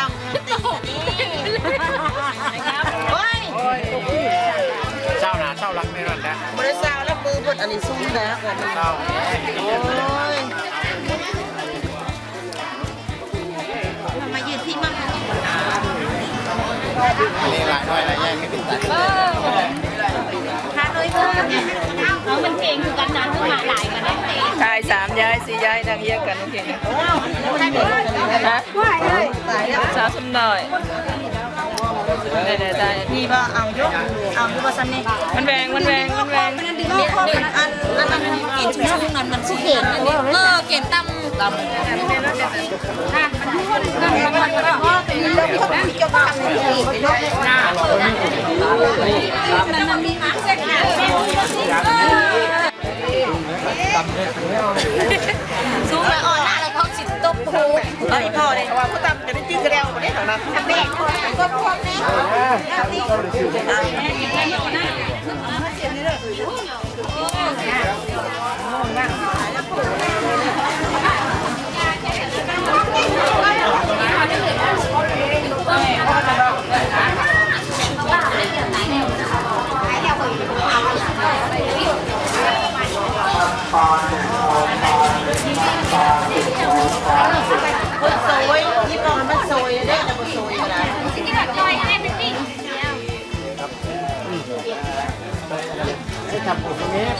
ต้องตีนี่เฮ้ยเจ้าหนาเจ้ารักในนั้นนะบริษัทแล้วมือบดอันนี้สู้นะก่อนเจ้าโอ้ยมายืนที่มั่งอันนี้ลายน้อยลายแยกไม่เป็นตัดเออทานเลยเพิ่มเอามันเพลงคือกันนะ สามยายสี่ยายนางเยี่ยงกันโอเคนะฮะสาวสมหน่อยได้ได้ได้นี่ว่าเอายกเอาดูว่าซันนี่มันแวงมันแวงมันแวงเนี่ยอันอันอันอันกินชุ่มๆนั่นมันสุเห็นนี่เออเก็บตั้มตั้มสู งแล้วอ่อนอะไรเขาสิตบหูไอ้พ่อเลยว่าเขาตั้มจะได้จิ้งกระเดียวมาได้เท่านั้นทำแม่ก็พวกนี้คน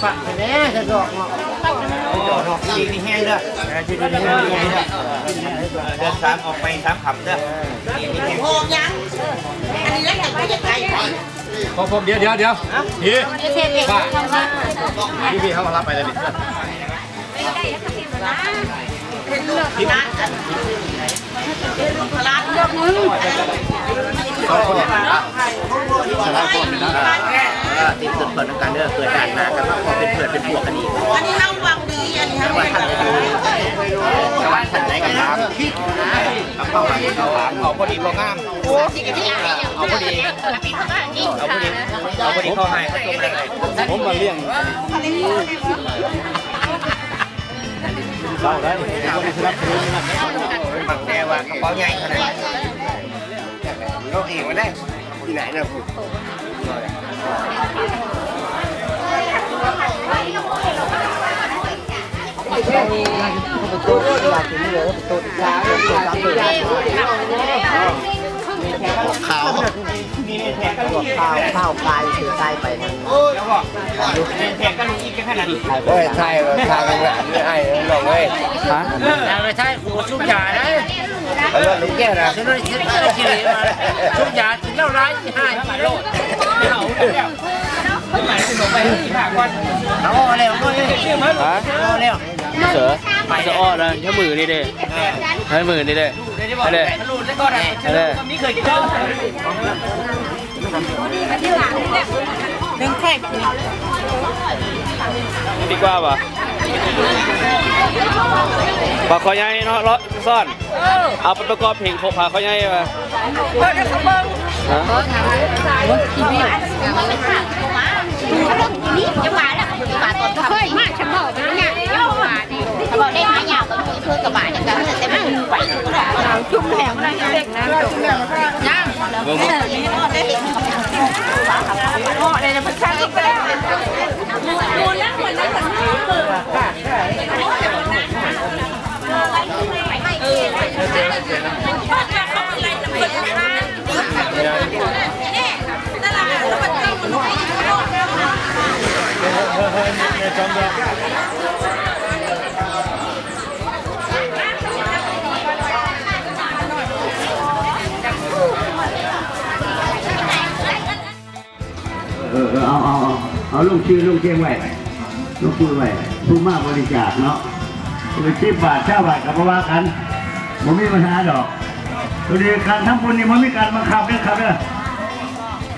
ฝักแนี้จะดอกเนาะดอกดอกจริงนี่แห้งเด้อจริงนี่แห้งเด้อเดินสามออกไปสามขับเด้อโหงยังอันนี้แล้วอย่างไรอย่างไรไปผมผมเดี๋ยวเดี๋ยวเดี๋ยวพี่เทปเองทำมาพี่พี่เขามารับไปเลยพี่ไม่ได้แล้วก็เทปนะ ลูกร้านกันเป็นลูกร้านยกมือสองสามคนนะติดเปิดเปิดกันเด้อเกิดการนากันพอเป็นเปิดเป็นพวกกันอีกอันนี้ห้าวังดีอันนี้ห้างวัดีชาวบ้านทันไหนกันครับเข้าหลังเข้าหลังเอาพอดีพองามที่ที่อะไรอย่างเอาพอดีเอาพอดีเอาพอดีเข้าให้เขาตัวไม่ได้ผมมาเลี้ยง เศร้าได้เขาไม่สนับสนุนนะบักแต่ว่ากระเป๋าใหญ่ขนาด นี้เราเองมาได้ที่ไหนนะคุณข้าวข้าวข้าวกายคือใกล้ไปทางโอ้ยแขกกันอีกขนาดนี้โอ้ยใช่ทางหลานไม่ให้น้องเอ้ยฮะแต่ไม่ใช่กูชุบยาได้เออลูกแก้วนะฉันไม่คิดไม่คิดเลยมาชุบยาถึงเล่าร้ายที่ห้ากิโลเอาแล้วไม่หมายถึงไปที่ผ่าก่อนเอาเร็วด้วยฮะเอาเร็วเสือ จะอ้อแล้วใช้มือนี่เด้ใช้มือนี่เด้เด้รูดแล้วก็ได้คนนี้เคยกินแล้วหนึ่งไข่ดีกว่าป่ะปลาคอใหญ่เนาะเลาะซ่อน เอาไปประกอบเพลงโคพาคอใหญ่ป่ะเปิดให้เขาเบิ่งฮะนี่จะมาแล้วจะมาตอนทำาวก็มีเพื่อกระบะอย่างนั้นแต่มันไหวก็ได้จุ่มแหงอะไรเด็กนะจุ่มแหงย่างเบิ่งเหาะเลยนะพันชาติก็ได้ดูนั่งเหมือนได้สัญญ ออเอาเอาเอาเอาลูกชื่อลูกเชียงไว้ลูกชื่อไว้ผู้มากบริจาคเนาะไปชิบบาทเช่าบาทกับว่ากันผมมีปัญหาดอกตัวนี้การทำบุญนี่มันมีการบังคับเด้อครับเด้อ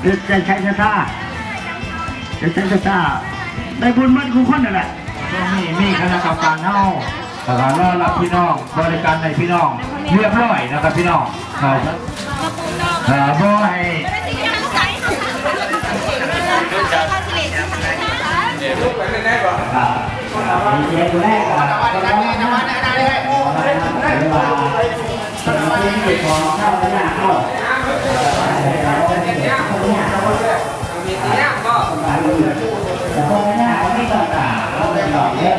เดี๋ยจะใช้ชะตาจะใช้ชะตาได้บุญมันคู่คนนั่นแหละมีมีคณะกรรมการเน่าแต่การรอรับพี่น้องบริการในพี่น้องเรียบร้อยนะครับพี่น้องครับเอ่อบ่ให้ ครับมีเจนแรกก่อนก็ต้องนะนะนะเลยเวลาเป็นที่ของเข้าหน้าเข้าแต่พอหน้าเขาไม่ต้องการเขาไม่หลอกเยอะ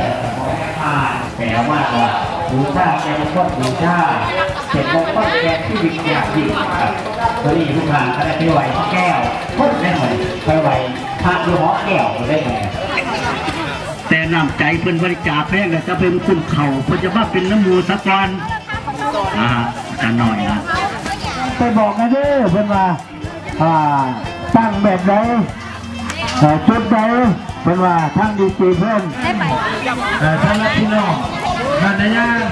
ผ่านแปลมากว่า บูชาแกเป็นคนบูชาเป็นมงคลแกที่วิญญาณจิตครับตอนนี้ทุกทางก็ได้ไปไหวแก้วพุ่นได้หมดไปไหวพระดูหอแก้วได้หมดแต่น้ำใจเพิ่นบริจาคแพงเลยจะเป็นคุณเขาเพิ่นจะมาเป็นน้ำมูสักวันอ่ากันหน่อยนะไปบอกนะเด้อเพิ่นว่าอ่าตั้งแบบใดเอ่อชุดใดเพิ่นว่าทั้งดีจีเพิ่นเอ่ท่านรับพี่น้อง ท่านนายย่าง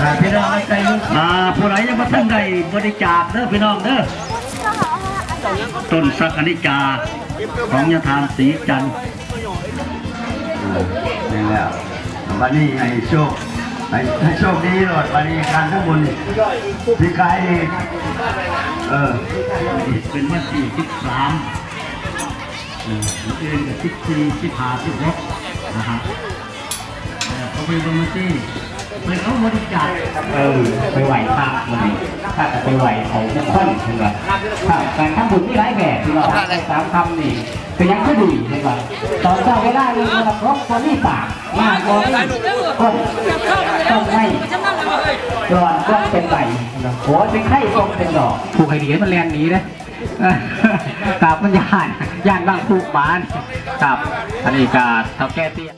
อ่าพี่น้องในใจลึกอ่าผู้ใดยังมาท่านใดบริจาคเด้อพี่น้องเด้อต้นสักอนิจาของยาทานสีจันทร์นี่แหละวันนี้ให้โชคให้ให้โชคดีหลอดวันนี้การทั้งบนพี่กายนี่เออเป็นวันที่สิบสามเออเดือนกับสิบสี่สิบห้าสิบหกนะฮะ เออเขาเป็นวันที่เป็นเขาบริจาคเออไปไหวภาพวันนี้ถ้าจะไปไหวเขาทุกคนใช่ไหมถ้าการทำบุญที่หลายแบบที่เราได้สามคำนี่ก็ยังไม่ดีใช่ไหมตอนเช้าเวลาหนึ่งเราครบคนที่ปากมากกว่านี้คนต้องให้ก่อนก็เป็นใบหัวเป็นไข่ก็เป็นดอกผูกไข่ดีมันแรงหนีนะกับมันยานยานบางผูกบานครับอันนี้กาเท่าแก่เตี้ย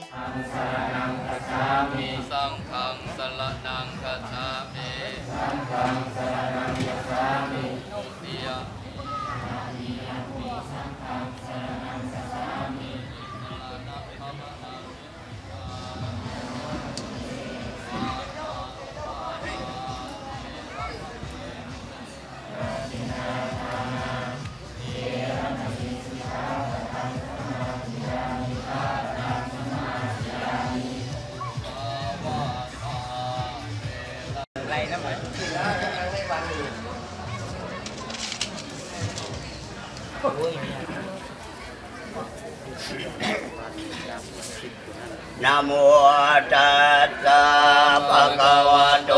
นะโมตัสสะภะคะวะโต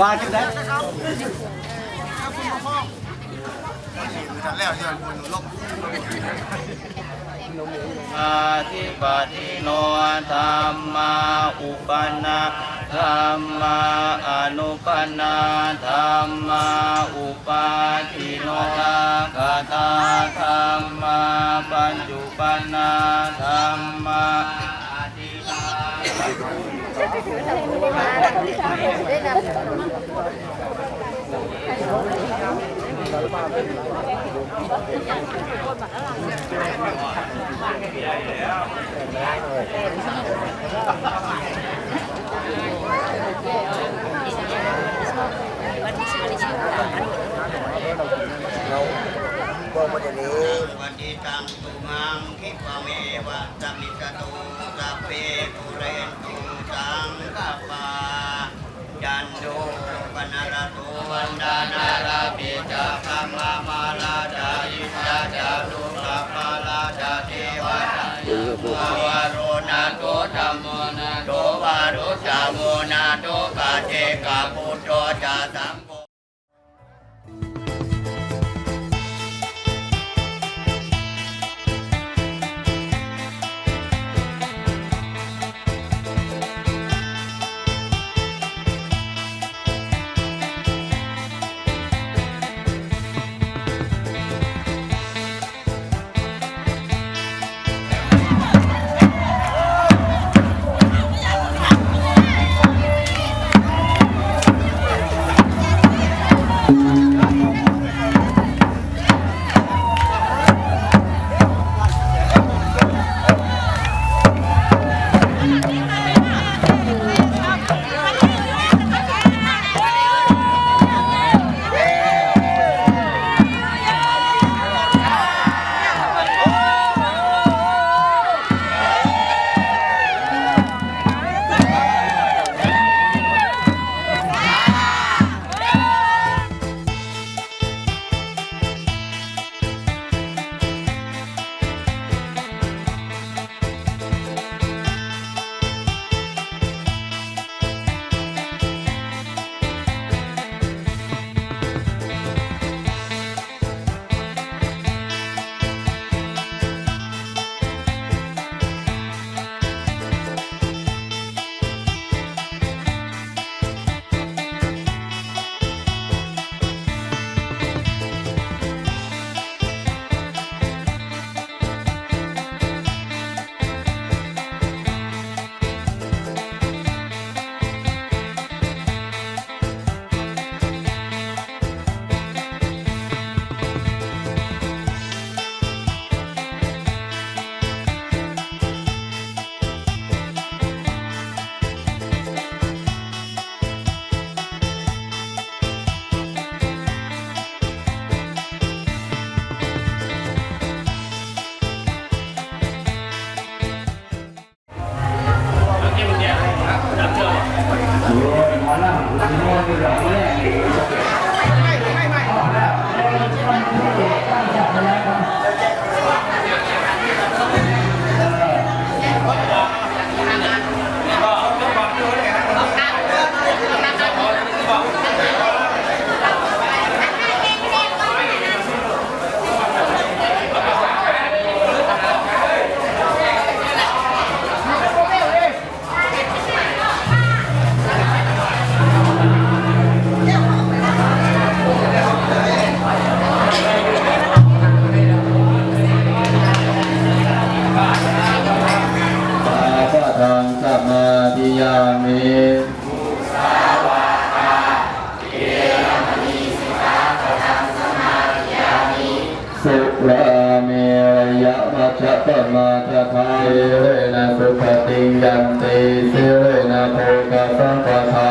ว่าจังได๋อาทิปติโนธรรมาอุปนาธรรมาอนุปนาธรรมาอุปาทิโนนาคาตาธรรมาปัญจุปนาธรรมาอา ทิตาวันที่ตังตุมังคิปะเมวะสมิจตุสัพเพปุเรนตุ สังกปา คสัมปทา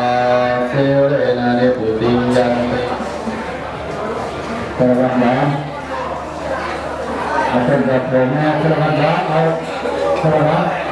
เสเรนะนิพุติยันติสวัสดีเอาเป็นแบบผมนะสวัสดีเอาสวัส